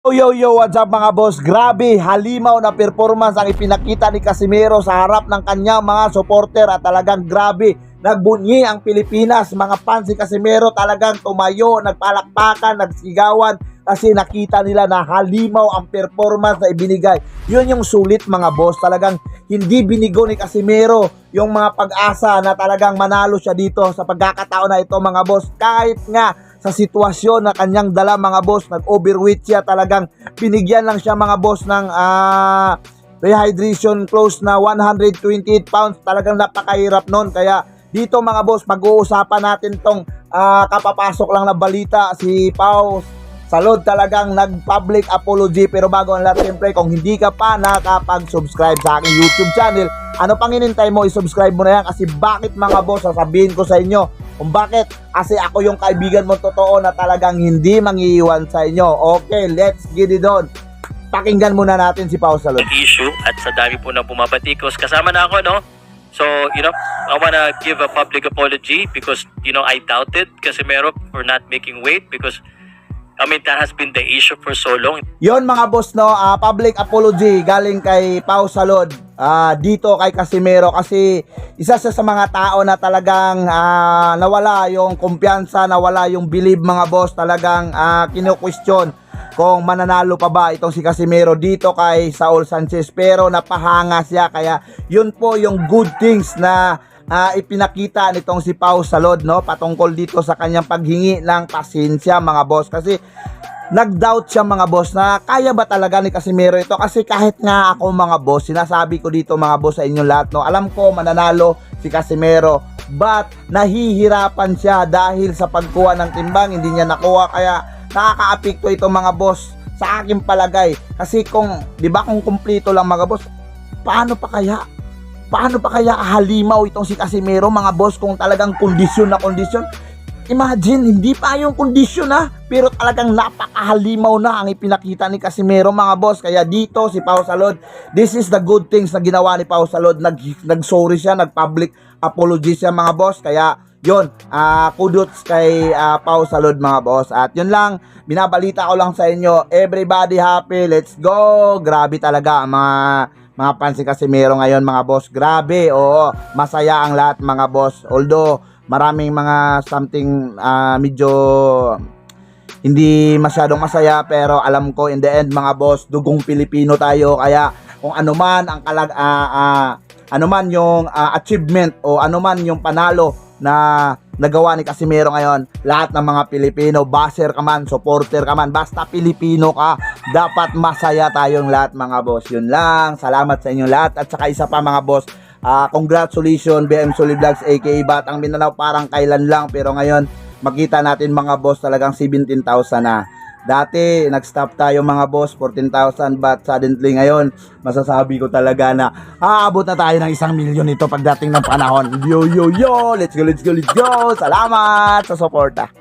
Yo, yo, yo, what's up mga boss? Grabe, halimaw na performance ang ipinakita ni Casimiro sa harap ng kanyang mga supporter at talagang grabe. Nagbunyi ang Pilipinas, mga fans ni Casimiro talagang tumayo, nagpalakpakan, nagsigawan kasi nakita nila na halimaw ang performance na ibinigay. Yun yung sulit mga boss, talagang hindi binigo ni Casimiro yung mga pag-asa na talagang manalo siya dito sa pagkakataon na ito mga boss. Kahit nga sa sitwasyon na kanyang dala mga boss, nag-overweight siya talagang binigyan lang siya mga boss ng ah, rehydration close na 128 pounds. Talagang napakahirap nun. Kaya dito mga boss, pag-uusapan natin tong ah, kapapasok lang na balita si Pau Salud talagang nag-public apology. Pero bago ang lahat siyempre kung hindi ka pa nakapag-subscribe sa aking YouTube channel ano pang inintay mo? I-subscribe mo na yan. Kasi bakit mga boss sasabihin ko sa inyo kung bakit? Kasi ako yung kaibigan mo totoo na talagang hindi mangiiwan sa inyo. Okay let's get it on. Pakinggan muna natin si Pau Salud issue at sa dami po ng bumabatikos. Kasama na ako, no? So, you know, I wanna give a public apology because, you know, I doubted Casimiro for not making weight because, I mean, that has been the issue for so long. Yon mga boss no, ah, public apology galing kay Pau Salod ah, dito kay Casimero kasi isa siya sa mga tao na talagang ah, nawala yung kumpiyansa, nawala yung believe mga boss, talagang ah, kinu-question kung mananalo pa ba itong si Casimero dito kay Saul Sanchez. Pero napahanga siya kaya yun po yung good things na ah, ipinakita nitong si Pau Salod no? Patungkol dito sa kanyang paghingi ng pasensya mga boss. Kasi nag-doubt siya mga boss na kaya ba talaga ni Casimiro ito? Kasi kahit nga ako mga boss sinasabi ko dito mga boss sa inyo lahat no? Alam ko mananalo si Casimiro but nahihirapan siya dahil sa pagkuha ng timbang hindi niya nakuha. Kaya nakakaapekto ito mga boss sa aking palagay. Kasi kung di ba kung kumpleto lang mga boss paano pa kaya paano pa kaya halimaw itong si Casimiro mga boss kung talagang kondisyon na kondisyon Imagine, hindi pa yung kondisyon na, pero talagang napakahalimaw na ang ipinakita ni Casimero mga boss. Kaya dito si Pau Salod, this is the good things na ginawa ni Pau Salod. Nag, nag-sorry siya, nag-public apology siya mga boss. Kaya yon ah kudos kay ah, Pau Salod mga boss. At yun lang, binabalita ko lang sa inyo, everybody happy, let's go! Grabe talaga mga mga fans ni Casimero ngayon mga boss. Grabe, oo, masaya ang lahat mga boss. Although, maraming mga something ah, medyo hindi masyadong masaya pero alam ko in the end mga boss dugong Pilipino tayo kaya kung ano man ang kalag ah, ah, ano man yung ah, achievement o ano man yung panalo na nagawa ni Casimiro ngayon. Lahat ng mga Pilipino baser ka man supporter ka man basta Pilipino ka dapat masaya tayong lahat mga boss. Yun lang. Salamat sa inyo lahat. At saka isa pa mga boss Ah, congratulations BM Solid Vlogs aka Batang Mindanao parang kailan lang. Pero ngayon makita natin mga boss talagang 17,000 na. Dati nag-stop tayo mga boss 14,000 but suddenly ngayon masasabi ko talaga na aabot na tayo ng isang milyon ito pagdating ng panahon. Yo yo yo, let's go let's go let's go. Salamat sa suporta.